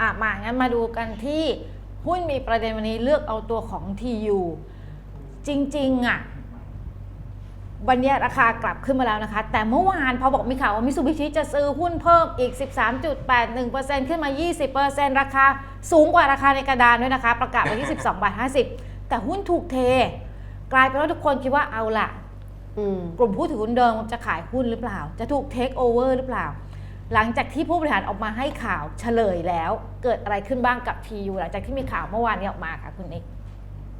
อะมางั้นมาดูกันที่หุ้นมีประเด็นวันนี้เลือกเอาตัวของ TU จริงๆอะวันนี้ราคากลับขึ้นมาแล้วนะคะ แต่เมื่อวานพอบอกมีข่าวว่ามิซูบิชิจะซื้อหุ้นเพิ่มอีก 13.81%ขึ้นมา 20%ราคาสูงกว่าราคาในกระดานด้วยนะคะ ประกาศไว้ที่ 12บาท50 แต่หุ้นถูกเท กลายเป็นว่าทุกคนคิดว่าเอาล่ะอืมกลุ่มผู้ถือหุ้นเดิมจะขายหุ้นหรือเปล่า จะถูกเทคโอเวอร์หรือเปล่า หลังจากที่ผู้บริหารออกมาให้ข่าวเฉลยแล้ว เกิดอะไรขึ้นบ้างกับ TU หลังจากที่มีข่าวเมื่อวานนี้ออกมาค่ะคุณนิก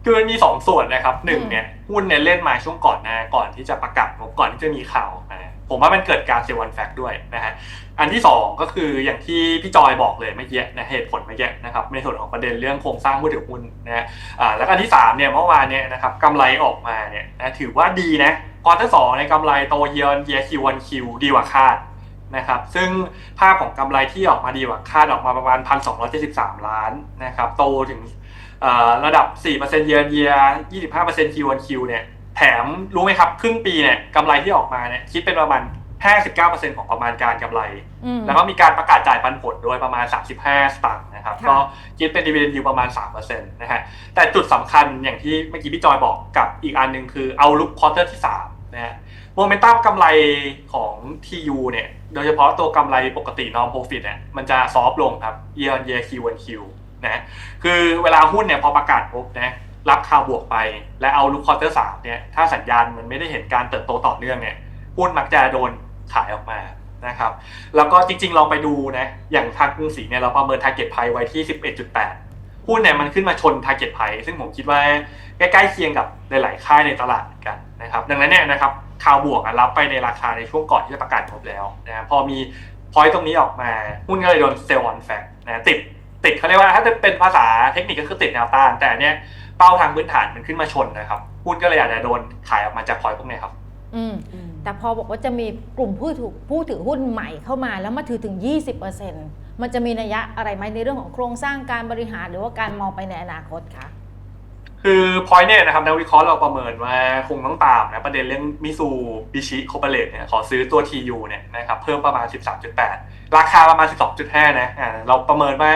คือมันมีสองส่วนนะครับหนึ่งเนี่ยหุ้นเนี่ยเล่นมาช่วงก่อนหน้าก่อนที่จะประกาศก่อนที่จะมีข่าวออกมาผมว่ามันเกิดการเซวันแฟกด้วยนะฮะอันที่สองก็คืออย่างที่พี่จอยบอกเลยเมื่อกี้นะเหตุผลเมื่อกี้นะครับในส่วนของประเด็นเรื่องโครงสร้างผู้ถือหุ้นนะฮะอ่าแล้วอันที่สามเนี่ยเมื่อวานเนี่ยนะครับกำไรออกมาเนี่ยนะถือว่าดีนะควอเตอร์สองในกำไรโตเยียร์เยียคิววันคิวดีกว่าคาด นะครับซึ่งภาพของกำไรที่ออกมาดีกว่าคาดออกมาประมาณ 1,273 ล้านนะครับโตถึงเอ่อระดับ4% year on year 25% Q on Q เนี่ยแถมรู้ไหมครับ ครึ่งปีเนี่ยกำไรที่ออกมาเนี่ยคิดเป็นประมาณ 59%ของประมาณการกำไรอืมแล้วก็มีการประกาศจ่ายปันผลโดยประมาณ 35 สตางค์นะครับค่ะก็คิดเป็น dividend yield ประมาณ 3%นะฮะแต่จุดสำคัญอย่างที่เมื่อกี้พี่จอยบอกกับอีกอันหนึ่งคือเอาลุกควอเตอร์ที่3นะฮะ โมเมนตัมกำไรของ TU เนี่ย โดยเฉพาะตัวกำไรปกติ non profit เนี่ย มันจะซอฟลงครับ year on year Q on Q นะ คือเวลาหุ้นเนี่ยพอประกาศปุ๊บนะ รับข่าวบวกไป และเอาลุกควอเตอร์สามเนี่ย ถ้าสัญญาณมันไม่ได้เห็นการเติบโตต่อเนื่องเนี่ย หุ้นมักจะโดนขายออกมานะครับ แล้วก็จริงๆ ลองไปดูนะ อย่างทางกรุงศรีเนี่ยเราประเมิน target price ไว้ที่ 11.8 หุ้นเนี่ยมันขึ้นมาชน target price ซึ่งผมคิดว่าใกล้ๆเคียงกับหลายๆค่ายในตลาดกันนะครับ ดังนั้นเนี่ยนะครับ ข่าวบวกอะรับไปในราคาในช่วงก่อนที่จะประกาศงบแล้วนะพอมีพอยต์ตรงนี้ออกมาหุ้นก็เลยโดนเซลล์ออนแฟกนะติดติดเขาเรียกว่าถ้าจะเป็นภาษาเทคนิคก็คือติดแนวต้าน แต่อันเนี่ยเป้าทางพื้นฐานมันขึ้นมาชนนะครับหุ้นก็เลยอาจจะโดนขายออกมาจากพอยต์พวกเนี้ยครับ อืมแต่พอบอกว่าจะมีกลุ่มผู้ถือผู้ถือหุ้นใหม่เข้ามาแล้วมาถือถึง 20%มันจะมีนัยยะอะไรไหมในเรื่องของโครงสร้างการบริหารหรือว่าการมองไปในอนาคตคะ คือพอยต์เนี่ยนะครับนักวิเคราะห์เราประเมินว่าคงต้องตามนะประเด็นเรื่องมิซูบิชิโคเปเลตเนี่ยขอซื้อตัว TU เนี่ยนะครับเพิ่มประมาณ 13.8 ราคาประมาณ 12.5 นะอ่าเราประเมินว่า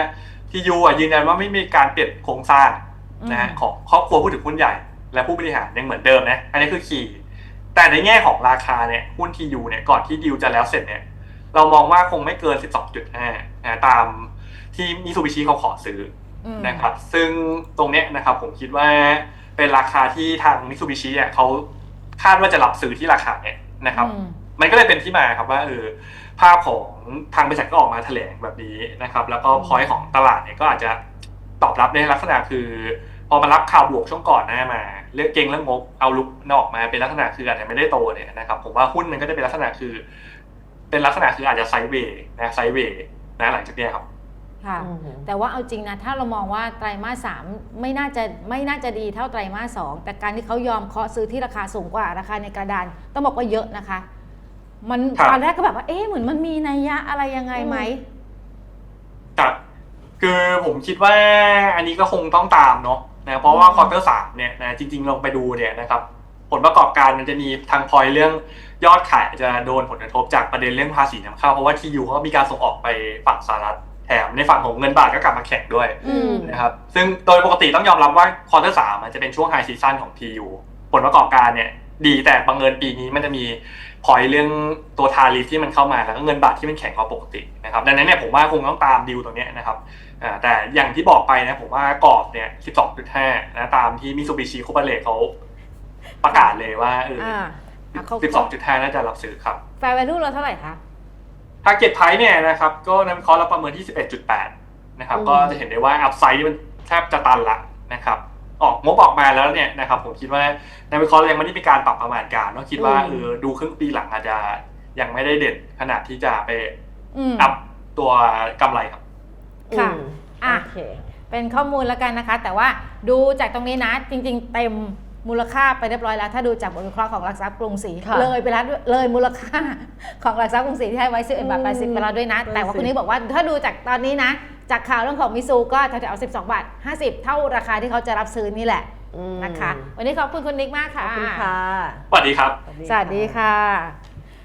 TU อะยืนยันว่าไม่มีการเปลี่ยนโครงสร้างนะฮะอืมของครอบครัวผู้ถือหุ้นใหญ่ และผู้บริหารยังเหมือนเดิมนะอันนี้คือคีย์แต่ในแง่ของราคาเนี่ยหุ้น TU เนี่ยก่อนที่ดีลจะแล้วเสร็จเนี่ยเรามองว่าคงไม่เกิน 12.5นะตามที่มิซูบิชิเขาขอซื้ออืม นะครับ ซึ่งตรงเนี้ยนะครับผมคิดว่าเป็นราคาที่ทางมิ t ซูบิชิเนี่ยเขาคาดว่าจะรับซื้อที่ราคาเนี่ยนะครับอืมมันก็เลยเป็นที่มาครับว่าเออภาพของทางบริษัทก็ออกมาแถลงแบบนี้นะครับ แล้วก็พอยของตลาดเนี่ยก็อาจจะตอบรับในลักษณะคือ พอมารับข่าวบวกช่วงก่อนหน้ามาเรื่องเก่งเรื่องงบเอาลุกนอกมาเป็นลักษณะคืออาจจะไม่ได้โตเนี่ยนะครับ ผมว่าหุ้นมันก็จะเป็นลักษณะคือ เป็นลักษณะคืออาจจะไซด์เวย์นะไซด์เวย์นะหลังจากเนี้ยครับ ค่ะ อืมแต่ว่าเอาจริงนะ ถ้าเรามองว่าไตรมาสสามไม่น่าจะไม่น่าจะดีเท่าไตรมาสสองแต่การที่เขายอมเคาะซื้อที่ราคาสูงกว่าราคาในกระดาน ต้องบอกว่าเยอะนะคะ มันครับ ตอนแรกก็แบบว่าเอ๊ะเหมือนมันมีนัยยะอะไรยังไงไหม ครับคือผมคิดว่าอันนี้ก็คงต้องตามเนาะนะเพราะว่าอืม ควอเตอร์สามเนี่ยนะจริงๆลองไปดูเนี่ยนะครับผลประกอบการมันจะมีทางพอยเรื่องยอดขายจะโดนผลกระทบจากประเด็นเรื่องภาษีนำเข้าเพราะว่าทียูก็มีการส่งออกไปฝั่งสหรัฐ แถมในฝั่งของเงินบาทก็กลับมาแข่งด้วยอืม นะครับซึ่งโดยปกติต้องยอมรับว่าควอเตอร์สามมันจะเป็นช่วงไฮซีซันของ TU ผลประกอบการเนี่ย ดีแต่บังเอิญปีนี้มันจะมีพอยเรื่องตัวทาริฟที่มันเข้ามาแล้วก็เงินบาทที่มันแข็งกว่าปกตินะครับดังนั้นเนี่ยผมว่าคงต้องตามดีลตรงเนี้ยนะครับอ่าแต่อย่างที่บอกไปนะผมว่ากรอบเนี่ย 12.5นะตามที่มิ t ูบิชิโค p าเลเขาประกาศเลยว่าเอออ่าอะเขา12.5 น่าจะรับซื้อครับ แฟร์แวลูเราเท่าไหร่คะ ทาร์เก็ตไพรเนี่ยนะครับก็นักวิเคราะห์เราประเมินที่ 11.8 นะครับอืมก็จะเห็นได้ว่าอัพไซด์มันแทบจะตันละนะครับ ออกงบออกมาแล้วเนี่ยนะครับผมคิดว่านักวิเคราะห์เรายังไม่ได้มีการปรับประมาณการเนาะคิดว่าเออดูครึ่งปีหลังอาจจะยังไม่ได้เด่นขนาดที่จะไปอืมอัพตัวกำไรครับ ค่ะอืมอะโอเคเป็นข้อมูลแล้วกันนะคะ แต่ว่าดูจากตรงนี้นะ จริง ๆ เต็ม มูลค่าไปเรียบร้อยแล้ว ถ้าดูจากบทวิเคราะห์ของหลักทรัพย์กรุงศรีค่ะเลยไปแล้วด้วยเลยมูลค่าของหลักทรัพย์กรุงศรีที่ให้ไว้11บาทอืม80ไปแล้วด้วยนะ แต่ว่านั่นสิคุณนี้บอกว่าถ้าดูจากตอนนี้นะ จากข่าวเรื่องของมิซูก็แถวๆ12บาท50 เท่าราคาที่เขาจะรับซื้อนี่แหละอืมนะคะ วันนี้ขอบคุณคุณนิกมากขค่ะอบคุณค่ะ สวัสดีครับ สวัสดีค่ะ